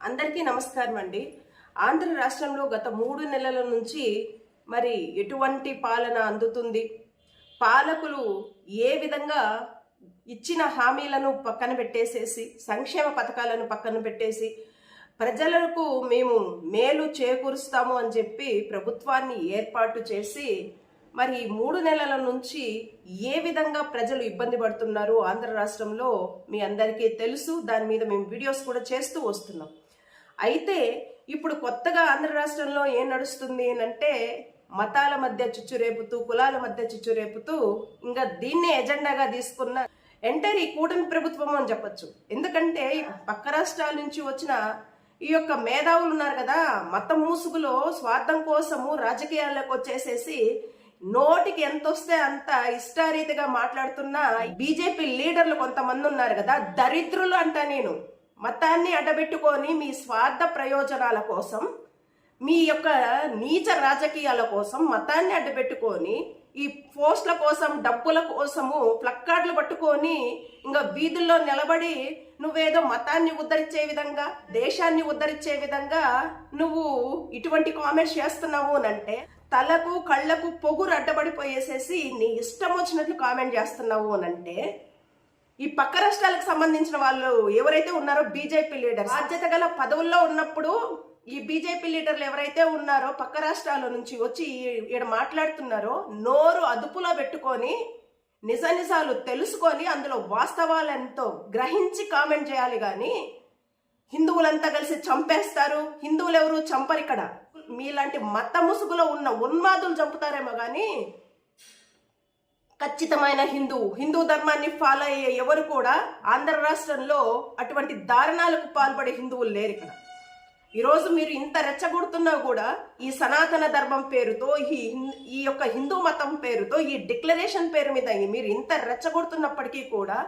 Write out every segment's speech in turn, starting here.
అందరికీ నమస్కారం అండి. ఆంధ్ర రాష్ట్రంలో గత మూడు నెలల నుంచి మరి ఎటువంటి పాలన అందుతుంది? పాలకులు ఏ విధంగా ఇచ్చిన హామీలను పక్కన పెట్టేసేసి సంక్షేమ పథకాలను పక్కన పెట్టేసి ప్రజలకు మేము మేలు చేకూరుస్తాము అని చెప్పి ప్రభుత్వాన్ని ఏర్పాటు చేసి మరి మూడు నెలల నుంచి ఏ విధంగా ప్రజలు ఇబ్బంది పడుతున్నారు? ఆంధ్ర రాష్ట్రంలో మీ అందరికీ తెలుసు. దాని మీద మేము వీడియోస్ కూడా చేస్తూ వస్తున్నాం. అయితే ఇప్పుడు కొత్తగా ఆంధ్ర రాష్ట్రంలో ఏం నడుస్తుంది అంటే మతాల మధ్య చిచ్చు రేపుతూ కులాల మధ్య చిచ్చు రేపుతూ ఇంకా దీన్నే ఎజెండాగా తీసుకున్న ఎంటర్ ఈ కూటమి ప్రభుత్వం అని చెప్పొచ్చు. ఎందుకంటే పక్క రాష్ట్రాల నుంచి వచ్చిన ఈ యొక్క మేధావులు ఉన్నారు కదా మత మూసుగులో స్వార్థం కోసము రాజకీయాల్లోకి వచ్చేసేసి నోటికి ఎంత వస్తే అంత ఇష్టారీతిగా మాట్లాడుతున్న బీజేపీ లీడర్లు కొంతమంది ఉన్నారు కదా దరిద్రులు అంట నేను. మతాన్ని అడ్డబెట్టుకొని మీ స్వార్థ ప్రయోజనాల కోసం మీ యొక్క నీచ రాజకీయాల కోసం మతాన్ని అడ్డబెట్టుకొని ఈ పోస్ట్ల కోసం డబ్బుల కోసము ప్లక్కార్డులు పట్టుకొని ఇంకా వీధుల్లో నిలబడి నువ్వేదో మతాన్ని ఉద్ధరించే విధంగా దేశాన్ని ఉద్ధరించే విధంగా నువ్వు ఇటువంటి కామెంట్స్ చేస్తున్నావు అంటే తలకు కళ్ళకు పొగురు అడ్డబడిపోయేసేసి నీ ఇష్టం వచ్చినట్లు కామెంట్ చేస్తున్నావు అంటే ఈ పక్క రాష్ట్రాలకు సంబంధించిన వాళ్ళు ఎవరైతే ఉన్నారో బీజేపీ లీడర్ బాధ్యత గల పదవుల్లో ఉన్నప్పుడు ఈ బీజేపీ లీడర్లు ఎవరైతే ఉన్నారో పక్క రాష్ట్రాల నుంచి వచ్చి ఈడ మాట్లాడుతున్నారో నోరు అదుపులో పెట్టుకొని నిజ నిజాలు తెలుసుకొని అందులో వాస్తవాలు ఎంతో గ్రహించి కామెంట్ చేయాలి కానీ హిందువులంతా కలిసి చంపేస్తారు. హిందువులు ఎవరు చంపరు ఇక్కడ. మీలాంటి మత ముసుగులో ఉన్న ఉన్మాదులు చంపుతారేమో కానీ ఖచ్చితమైన హిందూ. హిందూ ధర్మాన్ని ఫాలో అయ్యే ఎవరు కూడా ఆంధ్ర రాష్ట్రంలో అటువంటి దారుణాలకు పాల్పడే హిందువులు లేరు ఇక్కడ. ఈరోజు మీరు ఇంత రెచ్చగొడుతున్నా కూడా ఈ సనాతన ధర్మం పేరుతో ఈ హిం- ఈ యొక్క హిందూ మతం పేరుతో ఈ డిక్లరేషన్ పేరు మీద మీరు ఇంత రెచ్చగొడుతున్నప్పటికీ కూడా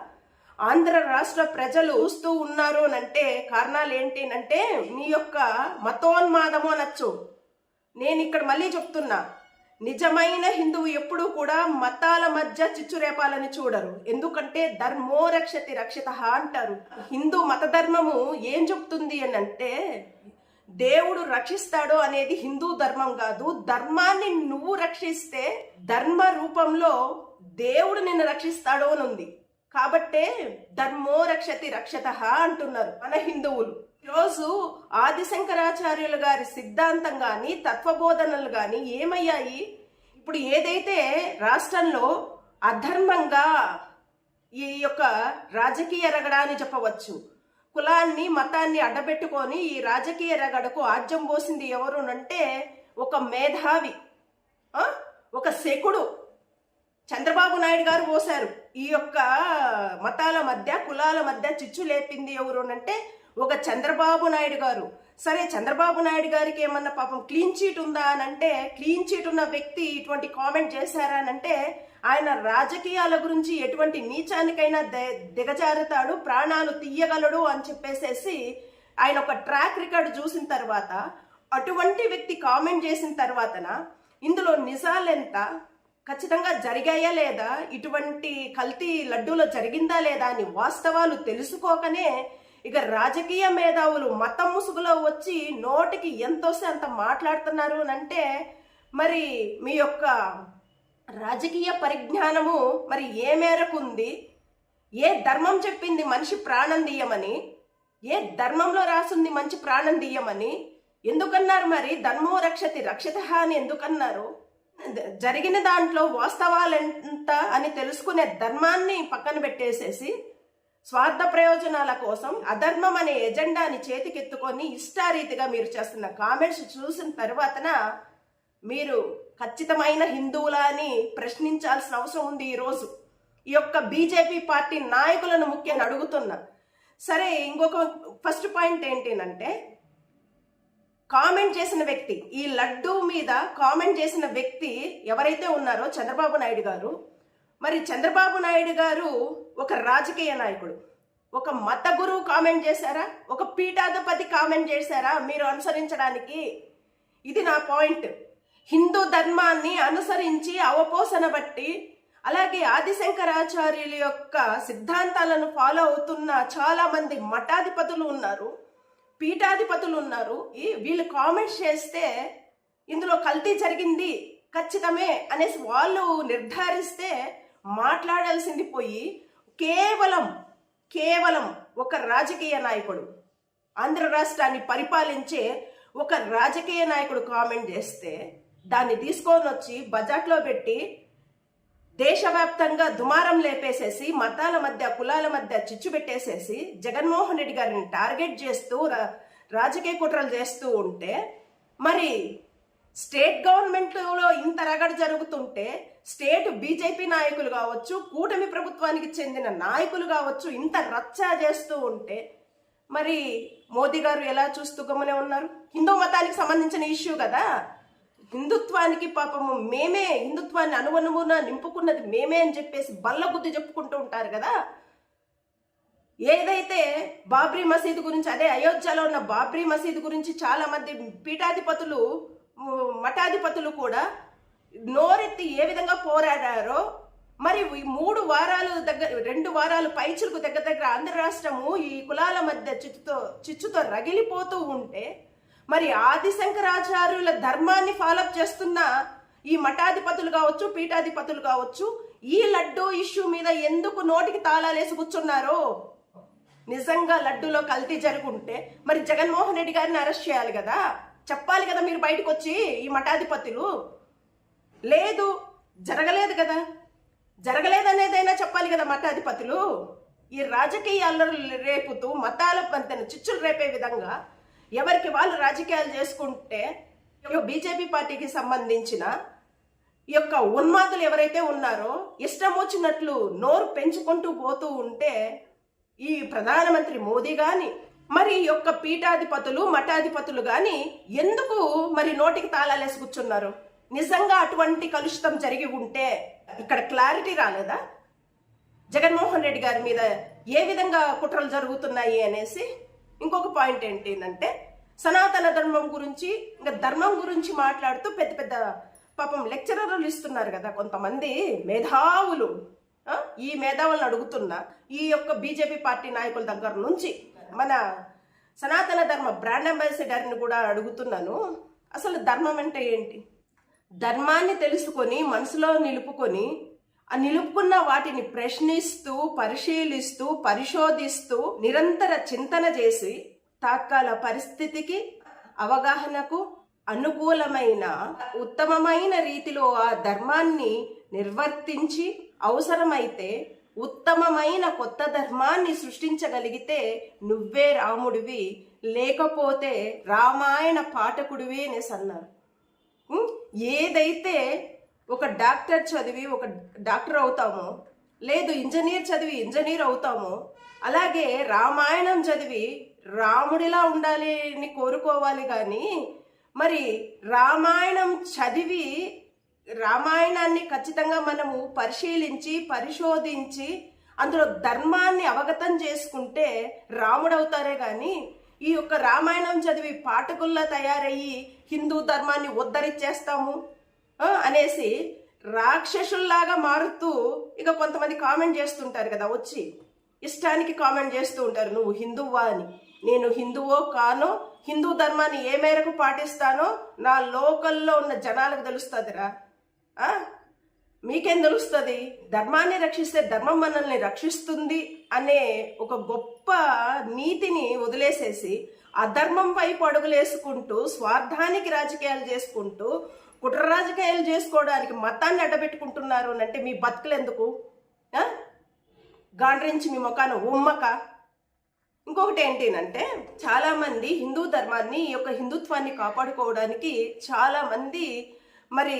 ఆంధ్ర రాష్ట్ర ప్రజలు చూస్తూ ఉన్నారు అని అంటే కారణాలు ఏంటి అంటే మీ యొక్క మతోన్మాదము అనొచ్చు. నేను ఇక్కడ మళ్ళీ చెప్తున్నా. నిజమైన హిందువు ఎప్పుడూ కూడా మతాల మధ్య చిచ్చురేపాలని చూడరు. ఎందుకంటే ధర్మో రక్షతి రక్షిత అంటారు. హిందూ మత ధర్మము ఏం చెప్తుంది అని అంటే దేవుడు రక్షిస్తాడు అనేది హిందూ ధర్మం కాదు. ధర్మాన్ని నువ్వు రక్షిస్తే ధర్మ రూపంలో దేవుడు నిన్ను రక్షిస్తాడు అని ఉంది. కాబట్టే ధర్మో రక్షతి రక్షత అంటున్నారు మన హిందువులు. ఈరోజు ఆదిశంకరాచార్యులు గారి సిద్ధాంతం కానీ తత్వబోధనలు కానీ ఏమయ్యాయి? ఇప్పుడు ఏదైతే రాష్ట్రంలో అధర్మంగా ఈ యొక్క రాజకీయ రగడ అని చెప్పవచ్చు కులాన్ని మతాన్ని అడ్డబెట్టుకొని ఈ రాజకీయ రగడకు ఆజ్యం పోసింది ఎవరునంటే ఒక మేధావి ఒక శకుడు. చంద్రబాబు నాయుడు గారు పోశారు. ఈ యొక్క మతాల మధ్య కులాల మధ్య చిచ్చు లేపింది ఎవరునంటే అంటే ఒక చంద్రబాబు నాయుడు గారు. సరే చంద్రబాబు నాయుడు గారికి ఏమన్నా పాపం క్లీన్ చీట్ ఉందా అని అంటే క్లీన్ చీట్ ఉన్న వ్యక్తి ఇటువంటి కామెంట్ చేశారా అని అంటే ఆయన రాజకీయాల గురించి ఎటువంటి నీచానికైనా దిగజారుతాడు ప్రాణాలు తీయగలడు అని చెప్పేసేసి ఆయన ఒక ట్రాక్ రికార్డు చూసిన తర్వాత అటువంటి వ్యక్తి కామెంట్ చేసిన తర్వాతన ఇందులో నిజాలెంత ఖచ్చితంగా జరిగాయా లేదా? ఇటువంటి కల్తీ లడ్డూలో జరిగిందా లేదా అని వాస్తవాలు తెలుసుకోకనే ఇక రాజకీయ మేధావులు మతం ముసుగులో వచ్చి నోటికి ఎంతోసే అంత మాట్లాడుతున్నారు అని అంటే మరి మీ యొక్క రాజకీయ పరిజ్ఞానము మరి ఏ మేరకు ఉంది? ఏ ధర్మం చెప్పింది మనిషి ప్రాణం తీయమని? ఏ ధర్మంలో రాసుంది మంచి ప్రాణం తీయమని? ఎందుకన్నారు మరి ధర్మో రక్షతి రక్షిత అని ఎందుకన్నారు? జరిగిన దాంట్లో వాస్తవాలు ఎంత అని తెలుసుకునే ధర్మాన్ని పక్కన పెట్టేసేసి స్వార్థ ప్రయోజనాల కోసం అధర్మం అనే ఎజెండాని చేతికెత్తుకొని ఇష్టారీతిగా మీరు చేస్తున్న కామెంట్స్ చూసిన తర్వాతన మీరు ఖచ్చితమైన హిందువులా అని ప్రశ్నించాల్సిన అవసరం ఉంది ఈరోజు ఈ యొక్క బీజేపీ పార్టీ నాయకులను ముఖ్యంగా అడుగుతున్నా. సరే ఇంకొక ఫస్ట్ పాయింట్ ఏంటంటే కామెంట్ చేసిన వ్యక్తి ఈ లడ్డూ మీద కామెంట్ చేసిన వ్యక్తి ఎవరైతే ఉన్నారో చంద్రబాబు నాయుడు గారు మరి చంద్రబాబు నాయుడు గారు ఒక రాజకీయ నాయకుడు. ఒక మత గురువు కామెంట్ చేశారా? ఒక పీఠాధిపతి కామెంట్ చేశారా? మీరు అనుసరించడానికి. ఇది నా పాయింట్. హిందూ ధర్మాన్ని అనుసరించి అవపోసన బట్టి అలాగే ఆదిశంకరాచార్యుల యొక్క సిద్ధాంతాలను ఫాలో అవుతున్న చాలామంది మఠాధిపతులు ఉన్నారు పీఠాధిపతులు ఉన్నారు. ఈ వీళ్ళు కామెంట్స్ చేస్తే ఇందులో కల్తీ జరిగింది ఖచ్చితమే అనేసి వాళ్ళు నిర్ధారిస్తే మాట్లాడాల్సింది పోయి కేవలం కేవలం ఒక రాజకీయ నాయకుడు ఆంధ్ర రాష్ట్రాన్ని పరిపాలించే ఒక రాజకీయ నాయకుడు కామెంట్ చేస్తే దాన్ని తీసుకొని వచ్చి బజాట్లో పెట్టి దేశవ్యాప్తంగా దుమారం లేపేసేసి మతాల మధ్య కులాల మధ్య చిచ్చు పెట్టేసేసి జగన్మోహన్ రెడ్డి గారిని టార్గెట్ చేస్తూ రా- రాజకీయ కుట్రలు చేస్తూ ఉంటే మరి స్టేట్ గవర్నమెంట్లో ఇంత రగడ జరుగుతుంటే స్టేట్ బీజేపీ నాయకులు కావచ్చు కూటమి ప్రభుత్వానికి చెందిన నాయకులు కావచ్చు ఇంత రచ్చ చేస్తూ ఉంటే మరి మోదీ గారు ఎలా చూస్తూ గమనే ఉన్నారు? హిందూ మతానికి సంబంధించిన ఇష్యూ కదా. హిందుత్వానికి పాపము మేమే హిందుత్వాన్ని అనువనువున నింపుకున్నది మేమే అని చెప్పేసి బల్ల బుద్ధి చెప్పుకుంటూ ఉంటారు కదా. ఏదైతే బాబ్రీ మసీదు గురించి అదే అయోధ్యలో ఉన్న బాబ్రీ మసీదు గురించి చాలా మంది పీఠాధిపతులు మఠాధిపతులు కూడా నోరెత్తి ఏ విధంగా పోరాడారో మరి ఈ మూడు వారాలు దగ్గర రెండు వారాలు పైచులకు దగ్గర దగ్గర ఆంధ్ర రాష్ట్రము ఈ కులాల మధ్య చిచ్చుతో చిచ్చుతో రగిలిపోతూ ఉంటే మరి ఆదిశంకరాచార్యుల ధర్మాన్ని ఫాలోఅప్ చేస్తున్న ఈ మఠాధిపతులు కావచ్చు పీఠాధిపతులు కావచ్చు ఈ లడ్డు ఇష్యూ మీద ఎందుకు నోటికి తాళాలేసి కూర్చున్నారో? నిజంగా లడ్డూలో కల్తీ జరుగుంటే మరి జగన్మోహన్ రెడ్డి గారిని అరెస్ట్ చేయాలి కదా? చెప్పాలి కదా మీరు బయటకు వచ్చి ఈ మఠాధిపతులు? లేదు జరగలేదు కదా. జరగలేదనేదైనా చెప్పాలి కదా మఠాధిపతులు? ఈ రాజకీయ రేపుతూ మతాల పంతను చిచ్చులు రేపే విధంగా ఎవరికి వాళ్ళు రాజకీయాలు చేసుకుంటే బీజేపీ పార్టీకి సంబంధించిన ఈ యొక్క ఉన్మాదులు ఎవరైతే ఉన్నారో ఇష్టం వచ్చినట్లు నోరు పెంచుకుంటూ పోతూ ఉంటే ఈ ప్రధానమంత్రి మోదీ కానీ మరి యొక్క పీఠాధిపతులు మఠాధిపతులు గాని ఎందుకు మరి నోటికి తాళాలేసి కూర్చున్నారు? నిజంగా అటువంటి కలుషితం జరిగి ఉంటే ఇక్కడ క్లారిటీ రాలేదా? జగన్మోహన్ రెడ్డి గారి మీద ఏ విధంగా కుట్రలు జరుగుతున్నాయి అనేసి ఇంకొక పాయింట్ ఏంటి అంటే సనాతన ధర్మం గురించి ఇంకా ధర్మం గురించి మాట్లాడుతూ పెద్ద పెద్ద పాపం లెక్చరర్లు ఇస్తున్నారు కదా కొంతమంది మేధావులు. ఈ మేధావులను అడుగుతున్నా ఈ యొక్క బీజేపీ పార్టీ నాయకుల దగ్గర నుంచి మన సనాతన ధర్మ బ్రాండ్ అంబాసిడర్ని కూడా అడుగుతున్నాను. అసలు ధర్మం అంటే ఏంటి? ధర్మాన్ని తెలుసుకొని మనసులో నిలుపుకొని ఆ నిలుపుకున్న వాటిని ప్రశ్నిస్తూ పరిశీలిస్తూ పరిశోధిస్తూ నిరంతర చింతన చేసి తాత్కాల పరిస్థితికి అవగాహనకు అనుకూలమైన ఉత్తమమైన రీతిలో ఆ ధర్మాన్ని నిర్వర్తించి అవసరమైతే ఉత్తమమైన కొత్త ధర్మాన్ని సృష్టించగలిగితే నువ్వే రాముడివి లేకపోతే రామాయణ పాఠకుడివి అనేసి అన్నారు. ఏదైతే ఒక డాక్టర్ చదివి ఒక డాక్టర్ అవుతామో లేదు ఇంజనీర్ చదివి ఇంజనీర్ అవుతామో అలాగే రామాయణం చదివి రాముడిలా ఉండాలి అని కోరుకోవాలి కానీ మరి రామాయణం చదివి రామాయణాన్ని ఖచ్చితంగా మనము పరిశీలించి పరిశోధించి అందులో ధర్మాన్ని అవగతం చేసుకుంటే రాముడవుతారే కానీ ఈ యొక్క రామాయణం చదివి పాఠకుల్లా తయారయ్యి హిందూ ధర్మాన్ని ఉద్ధరించేస్తాము అనేసి రాక్షసుల్లాగా మారుతూ ఇక కొంతమంది కామెంట్ చేస్తుంటారు కదా వచ్చి ఇష్టానికి కామెంట్ చేస్తూ ఉంటారు నువ్వు హిందువా అని. నేను హిందువో కానో హిందూ ధర్మాన్ని ఏ మేరకు పాటిస్తానో నా లోకల్లో ఉన్న జనాలకు తెలుస్తుందిరా. మీకేం తెలుస్తుంది? ధర్మాన్ని రక్షిస్తే ధర్మం మనల్ని రక్షిస్తుంది అనే ఒక గొప్ప నీతిని వదిలేసేసి అధర్మం వైపు అడుగులేసుకుంటూ స్వార్థానికి రాజకీయాలు చేసుకుంటూ కుట్ర రాజకీయాలు చేసుకోవడానికి మతాన్ని అడ్డబెట్టుకుంటున్నారు అని అంటే మీ బతుకులు ఎందుకు? గాండ్రించి మీ ముఖాన ఉమ్మక. ఇంకొకటి ఏంటినంటే చాలామంది హిందూ ధర్మాన్ని ఈ యొక్క హిందుత్వాన్ని కాపాడుకోవడానికి చాలామంది మరి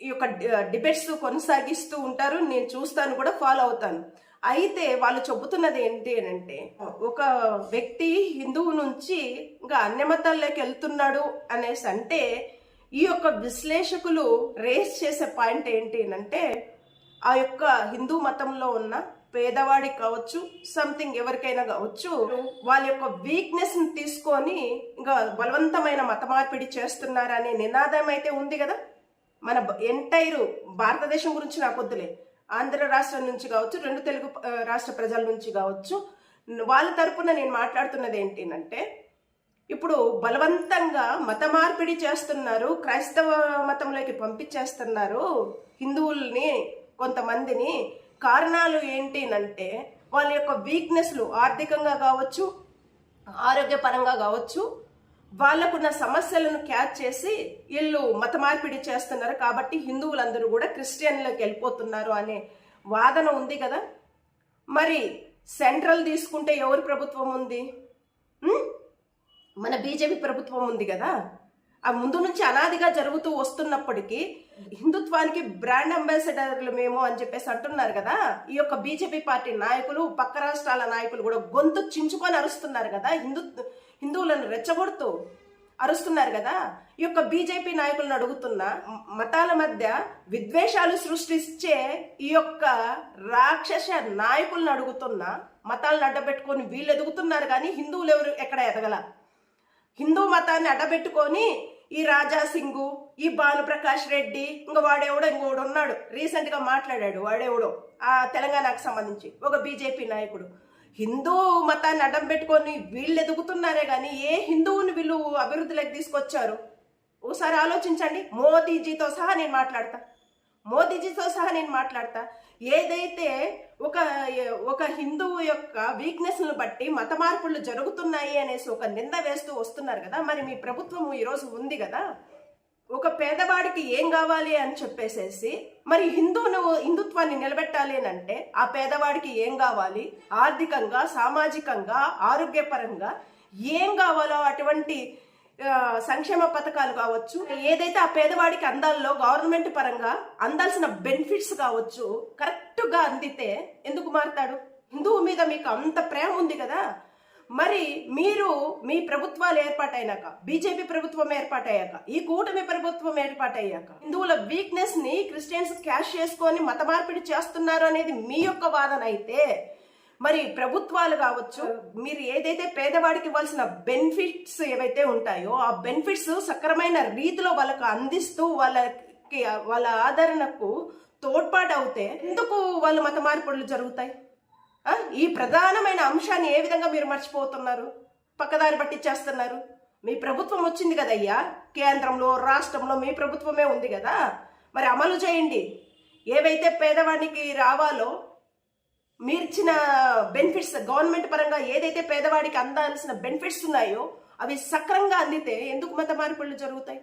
ఈ యొక్క డిబేట్స్ కొనసాగిస్తూ ఉంటారు. నేను చూస్తాను కూడా ఫాలో అవుతాను. అయితే వాళ్ళు చెబుతున్నది ఏంటి అని అంటే ఒక వ్యక్తి హిందువు నుంచి ఇంకా అన్యమతాల్లోకి వెళ్తున్నాడు అనేసి అంటే ఈ యొక్క విశ్లేషకులు రేస్ చేసే పాయింట్ ఏంటి అని అంటే ఆ యొక్క హిందూ మతంలో ఉన్న పేదవాడికి కావచ్చు సంథింగ్ ఎవరికైనా కావచ్చు వాళ్ళ యొక్క వీక్నెస్ని తీసుకొని ఇంకా బలవంతమైన మత మార్పిడి చేస్తున్నారనే నినాదం అయితే ఉంది కదా? మన ఎంటైర్ భారతదేశం గురించి నాకు వద్దులే. ఆంధ్ర రాష్ట్రం నుంచి కావచ్చు రెండు తెలుగు రాష్ట్ర ప్రజల నుంచి కావచ్చు వాళ్ళ తరపున నేను మాట్లాడుతున్నది ఏంటంటే ఇప్పుడు బలవంతంగా మత మార్పిడి చేస్తున్నారు క్రైస్తవ మతంలోకి పంపించేస్తున్నారు హిందువుల్ని కొంతమందిని. కారణాలు ఏంటినంటే వాళ్ళ యొక్క వీక్నెస్లు ఆర్థికంగా కావచ్చు ఆరోగ్యపరంగా కావచ్చు వాళ్ళకున్న సమస్యలను క్యాచ్ చేసి వీళ్ళు మత మార్పిడి చేస్తున్నారు కాబట్టి హిందువులందరూ కూడా క్రిస్టియన్లకు వెళ్ళిపోతున్నారు అనే వాదన ఉంది కదా. మరి సెంట్రల్ తీసుకుంటే ఎవరి ప్రభుత్వం ఉంది? మన బీజేపీ ప్రభుత్వం ఉంది కదా. ఆ ముందు నుంచి అనాదిగా జరుగుతూ వస్తున్నప్పటికీ హిందుత్వానికి బ్రాండ్ అంబాసిడర్లు మేము అని చెప్పేసి అంటున్నారు కదా. ఈ యొక్క బీజేపీ పార్టీ నాయకులు పక్క రాష్ట్రాల నాయకులు కూడా గొంతు చించుకొని అరుస్తున్నారు కదా. హిందూ హిందువులను రెచ్చగొడుతూ అరుస్తున్నారు కదా? ఈ యొక్క బీజేపీ నాయకులను అడుగుతున్న మతాల మధ్య విద్వేషాలు సృష్టించే ఈ యొక్క రాక్షస నాయకులను అడుగుతున్న మతాలను అడ్డబెట్టుకొని వీళ్ళు ఎదుగుతున్నారు కానీ హిందువులు ఎవరు ఎక్కడ ఎదగల? హిందూ మతాన్ని అడ్డబెట్టుకొని ఈ రాజా సింగు ఈ భానుప్రకాష్ రెడ్డి ఇంకా వాడేవుడో ఇంకోడు ఉన్నాడు. రీసెంట్గా మాట్లాడాడు వాడెవడో? ఆ తెలంగాణకు సంబంధించి ఒక బీజేపీ నాయకుడు. హిందూ మతాన్ని అడ్డం పెట్టుకొని వీళ్ళు ఎదుగుతున్నారే కానీ ఏ హిందువుని వీళ్ళు అభివృద్ధిలోకి తీసుకొచ్చారు? ఓసారి ఆలోచించండి. మోదీజీతో సహా నేను మాట్లాడతా. మోదీజీతో సహా నేను మాట్లాడతా. ఏదైతే ఒక ఒక హిందువు యొక్క వీక్నెస్ను బట్టి మత మార్పులు జరుగుతున్నాయి అనేసి ఒక నింద వేస్తూ వస్తున్నారు కదా మరి మీ ప్రభుత్వం ఈరోజు ఉంది కదా? ఒక పేదవాడికి ఏం కావాలి అని చెప్పేసేసి మరి హిందువును హిందుత్వాన్ని నిలబెట్టాలి అని అంటే ఆ పేదవాడికి ఏం కావాలి? ఆర్థికంగా సామాజికంగా ఆరోగ్యపరంగా ఏం కావాలో అటువంటి సంక్షేమ పథకాలు కావచ్చు ఏదైతే ఆ పేదవాడికి అందాల్లో గవర్నమెంట్ పరంగా అందాల్సిన బెనిఫిట్స్ కావచ్చు కరెక్ట్గా అందితే ఎందుకు మారుతాడు? హిందువు మీద మీకు అంత ప్రేమ ఉంది కదా? మరి మీరు మీ ప్రభుత్వాలు ఏర్పాటైనాక బీజేపీ ప్రభుత్వం ఏర్పాటయ్యాక ఈ కూటమి ప్రభుత్వం ఏర్పాటయ్యాక హిందువుల వీక్నెస్ని క్రిస్టియన్స్ క్యాష్ చేసుకొని మత మార్పిడి చేస్తున్నారు అనేది మీ యొక్క వాదన అయితే మరి ప్రభుత్వాలు కావచ్చు మీరు ఏదైతే పేదవాడికి ఇవ్వాల్సిన బెనిఫిట్స్ ఏవైతే ఉంటాయో ఆ బెనిఫిట్స్ సక్రమైన రీతిలో వాళ్ళకు అందిస్తూ వాళ్ళకి వాళ్ళ ఆదరణకు తోడ్పాటు అవుతే ఎందుకు వాళ్ళు మత మార్పులు జరుగుతాయి? ఈ ప్రధానమైన అంశాన్ని ఏ విధంగా మీరు మర్చిపోతున్నారు? పక్కదారి పట్టించేస్తున్నారు మీ ప్రభుత్వం వచ్చింది కదయ్యా? కేంద్రంలో రాష్ట్రంలో మీ ప్రభుత్వమే ఉంది కదా? మరి అమలు చేయండి. ఏవైతే పేదవాడికి రావాలో మీరిచ్చిన బెనిఫిట్స్ గవర్నమెంట్ పరంగా ఏదైతే పేదవాడికి అందాల్సిన బెనిఫిట్స్ ఉన్నాయో అవి సక్రంగా అందితే ఎందుకు మత మార్పులు జరుగుతాయి?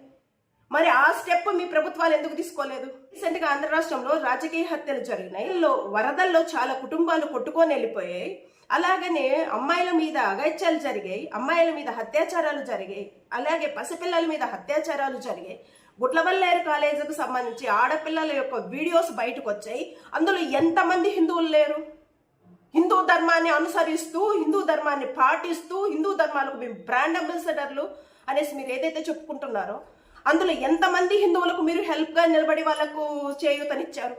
మరి ఆ స్టెప్ మీ ప్రభుత్వాలు ఎందుకు తీసుకోలేదు? రీసెంట్గా ఆంధ్ర రాష్ట్రంలో రాజకీయ హత్యలు జరిగినాయి. వరదల్లో చాలా కుటుంబాలు కొట్టుకొని వెళ్ళిపోయాయి. అలాగనే అమ్మాయిల మీద అగత్యాలు జరిగాయి. అమ్మాయిల మీద అత్యాచారాలు జరిగాయి. అలాగే పసిపిల్లల మీద అత్యాచారాలు జరిగాయి. గుట్లవల్లేరు కాలేజీకి సంబంధించి ఆడపిల్లల యొక్క వీడియోస్ బయటకు వచ్చాయి. అందులో ఎంతమంది హిందువులు లేరు? హిందూ ధర్మాన్ని అనుసరిస్తూ హిందూ ధర్మాన్ని పాటిస్తూ హిందూ ధర్మాలకు మేము బ్రాండ్ అంబాసిడర్లు అనేసి మీరు ఏదైతే చెప్పుకుంటున్నారో అందులో ఎంతమంది హిందువులకు మీరు హెల్ప్గా నిలబడి వాళ్ళకు చేయూతనిచ్చారు?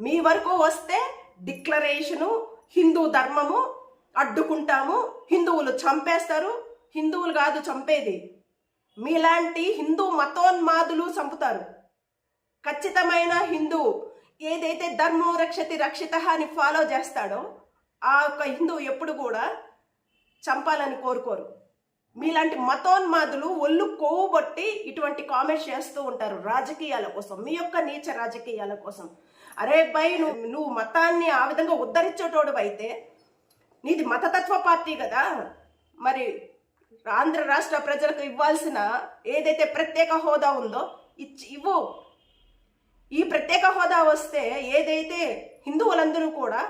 మీ వరకు వస్తే డిక్లరేషను హిందూ ధర్మము అడ్డుకుంటాము హిందువులు చంపేస్తారు హిందువులు కాదు చంపేది. మీలాంటి హిందూ మతోన్మాదులు చంపుతారు. ఖచ్చితమైన హిందూ ఏదైతే ధర్మో రక్షతి రక్షిత అని ఫాలో చేస్తాడో ఆ యొక్క హిందువు ఎప్పుడు కూడా చంపాలని కోరుకోరు. మీలాంటి మతోన్మాదులు ఒళ్ళు కొవ్వుబట్టి ఇటువంటి కామెంట్స్ చేస్తూ ఉంటారు రాజకీయాల కోసం మీ యొక్క నీచ రాజకీయాల కోసం. అరే బై నువ్వు నువ్వు మతాన్ని ఆ విధంగా ఉద్ధరించేటోడు అయితే నీది మతతత్వ పార్టీ కదా. మరి ఆంధ్ర రాష్ట్ర ప్రజలకు ఇవ్వాల్సిన ఏదైతే ప్రత్యేక హోదా ఉందో ఇచ్చి ఇవ్వు. ఈ ప్రత్యేక హోదా వస్తే ఏదైతే హిందువులందరూ కూడా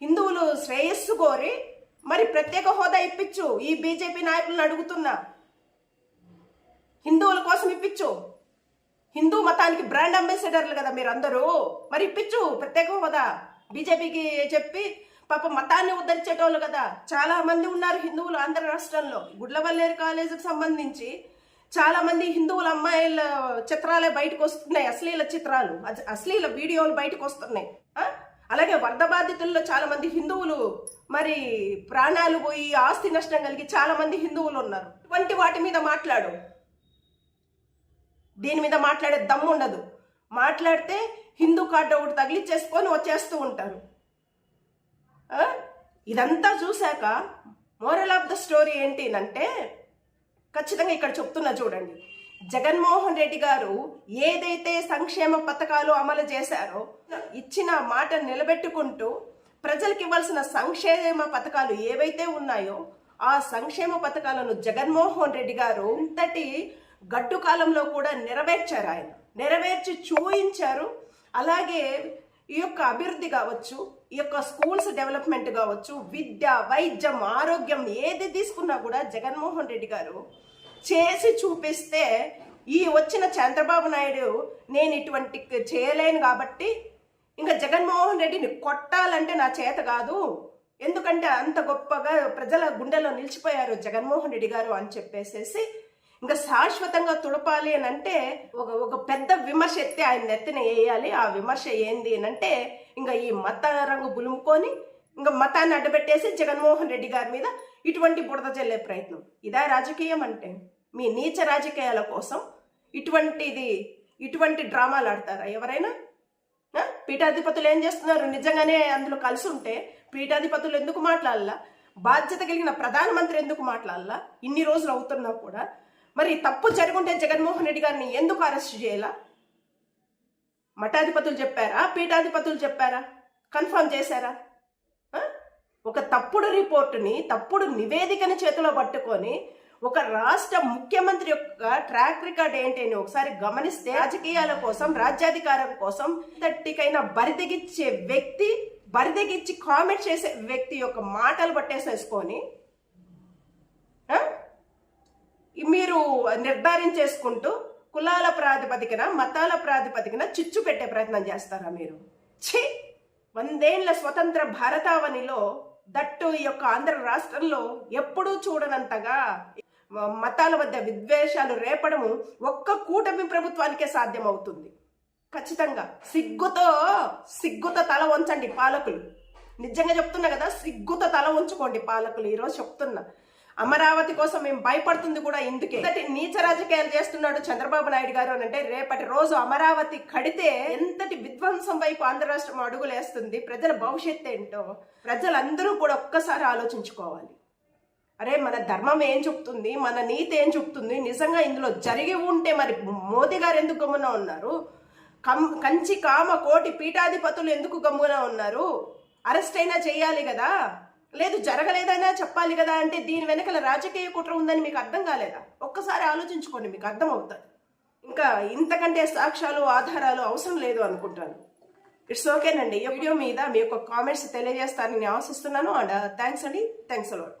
హిందువులు శ్రేయస్సు కోరి మరి ప్రత్యేక హోదా ఇప్పించు. ఈ బీజేపీ నాయకులను అడుగుతున్నా. హిందువుల కోసం ఇప్పించు. హిందూ మతానికి బ్రాండ్ అంబాసిడర్లు కదా మీరు అందరూ మరి ఇప్పించు ప్రత్యేక హోదా. బీజేపీకి చెప్పి పాప మతాన్ని ఉద్ధరించేటోళ్ళు కదా. చాలా మంది ఉన్నారు హిందువులు ఆంధ్ర రాష్ట్రంలో. గుడ్లవల్లేరు కాలేజీకి సంబంధించి చాలా మంది హిందువుల అమ్మాయిల చిత్రాలే బయటకు వస్తున్నాయి. అశ్లీల చిత్రాలు. అశ్లీల వీడియోలు బయటకు వస్తున్నాయి. అలాగే వరద బాధితుల్లో చాలా మంది హిందువులు మరి ప్రాణాలు పోయి ఆస్తి నష్టం కలిగి చాలా మంది హిందువులు ఉన్నారు. ఇటువంటి వాటి మీద మాట్లాడు. దీని మీద మాట్లాడే దమ్ము ఉండదు. మాట్లాడితే హిందూ కార్డు ఒకటి తగిలిచ్చేసుకొని వచ్చేస్తూ ఉంటారు. ఇదంతా చూశాక మోరల్ ఆఫ్ ద స్టోరీ ఏంటి అంటే ఖచ్చితంగా ఇక్కడ చెప్తున్నా చూడండి. జగన్మోహన్ రెడ్డి గారు ఏదైతే సంక్షేమ పథకాలు అమలు చేశారో ఇచ్చిన మాట నిలబెట్టుకుంటూ ప్రజలకు ఇవ్వాల్సిన సంక్షేమ పథకాలు ఏవైతే ఉన్నాయో ఆ సంక్షేమ పథకాలను జగన్మోహన్ రెడ్డి గారు ఇంతటి గడ్డు కాలంలో కూడా నెరవేర్చారు ఆయన. నెరవేర్చి చూయించారు. అలాగే ఈ యొక్క అభివృద్ధి కావచ్చు ఈ యొక్క స్కూల్స్ డెవలప్మెంట్ కావచ్చు విద్య వైద్యం ఆరోగ్యం ఏది తీసుకున్నా కూడా జగన్మోహన్ రెడ్డి గారు చేసి చూపిస్తే ఈ వచ్చిన చంద్రబాబు నాయుడు నేను ఇటువంటి చేయలేను కాబట్టి ఇంకా జగన్మోహన్ రెడ్డిని కొట్టాలంటే నా చేత కాదు. ఎందుకంటే అంత గొప్పగా ప్రజల గుండెలో నిలిచిపోయారు జగన్మోహన్ రెడ్డి గారు అని చెప్పేసేసి ఇంకా శాశ్వతంగా తుడపాలి అని అంటే ఒక ఒక పెద్ద విమర్శ ఎత్తి ఆయన నెత్తిన వేయాలి. ఆ విమర్శ ఏంది అని అంటే ఇంకా ఈ మత రంగు బులుముకొని ఇంకా మతాన్ని అడ్డబెట్టేసి జగన్మోహన్ రెడ్డి గారి మీద ఇటువంటి బుడద చల్లే ప్రయత్నం. ఇదా రాజకీయం అంటే. మీ నీచ రాజకీయాల కోసం ఇటువంటిది ఇటువంటి డ్రామాలు ఆడతారా? ఎవరైనా? పీఠాధిపతులు ఏం చేస్తున్నారు? నిజంగానే అందులో కలిసి ఉంటే పీఠాధిపతులు ఎందుకు మాట్లాడాలా? బాధ్యత కలిగిన ప్రధానమంత్రి ఎందుకు మాట్లాడాలా? ఇన్ని రోజులు అవుతున్నా కూడా మరి తప్పు జరుగుంటే జగన్మోహన్ రెడ్డి గారిని ఎందుకు అరెస్ట్ చేయాలా? మఠాధిపతులు చెప్పారా? పీఠాధిపతులు చెప్పారా? కన్ఫర్మ్ చేశారా? ఒక తప్పుడు రిపోర్టుని తప్పుడు నివేదికని చేతిలో పట్టుకొని ఒక రాష్ట్ర ముఖ్యమంత్రి యొక్క ట్రాక్ రికార్డ్ ఏంటి అని ఒకసారి గమనిస్తే రాజకీయాల కోసం రాజ్యాధికారం కోసం తట్టికైనా బరిదెగిచ్చే వ్యక్తి బరిదెగిచ్చి కామెంట్ చేసే వ్యక్తి యొక్క మాటలు పట్టేసేసుకొని మీరు నిర్ధారించేసుకుంటూ కులాల ప్రాతిపదికన మతాల ప్రాతిపదికన చిచ్చు పెట్టే ప్రయత్నం చేస్తారా మీరు? ఛీ! వందేళ్ళ స్వతంత్ర భారతావనిలో దట్టు ఈ యొక్క ఆంధ్ర రాష్ట్రంలో ఎప్పుడూ చూడనంతగా మతాల మధ్య విద్వేషాలు రేపడము ఒక్క కూటమి ప్రభుత్వానికే సాధ్యమవుతుంది. ఖచ్చితంగా. సిగ్గుతో సిగ్గుతో తల వంచండి పాలకులు. నిజంగా చెప్తున్నా కదా సిగ్గుతో తల ఉంచుకోండి పాలకులు. ఈరోజు చెప్తున్నా. అమరావతి కోసం మేము భయపడుతుంది కూడా ఇందుకే. ఇంతటి నీచ రాజకీయాలు చేస్తున్నాడు చంద్రబాబు నాయుడు గారు అని అంటే రేపటి రోజు అమరావతి కడితే ఎంతటి విధ్వంసం వైపు ఆంధ్ర రాష్ట్రం అడుగులేస్తుంది. ప్రజల భవిష్యత్తు ఏంటో ప్రజలందరూ కూడా ఒక్కసారి ఆలోచించుకోవాలి. అరే మన ధర్మం ఏం చెప్తుంది? మన నీతి ఏం చెప్తుంది? నిజంగా ఇందులో జరిగి ఉంటే మరి మోదీ గారు ఎందుకు గమ్మున ఉన్నారు? కం కంచి కామ కోటి పీఠాధిపతులు ఎందుకు గమ్మున ఉన్నారు? అరెస్ట్ అయినా చేయాలి కదా? లేదు జరగలేదైనా చెప్పాలి కదా అంటే దీని వెనకాల రాజకీయ కుట్ర ఉందని మీకు అర్థం కాలేదా? ఒక్కసారి ఆలోచించుకోండి మీకు అర్థం అవుతుంది ఇంకా ఇంతకంటే సాక్ష్యాలు ఆధారాలు అవసరం లేదు అనుకుంటాను. ఇట్స్ ఓకేనండి. ఈ వీడియో మీద మీ యొక్క కామెంట్స్ తెలియజేస్తారని ఆశిస్తున్నాను అండ్ uh, థ్యాంక్స్ అండి. Thanks a lot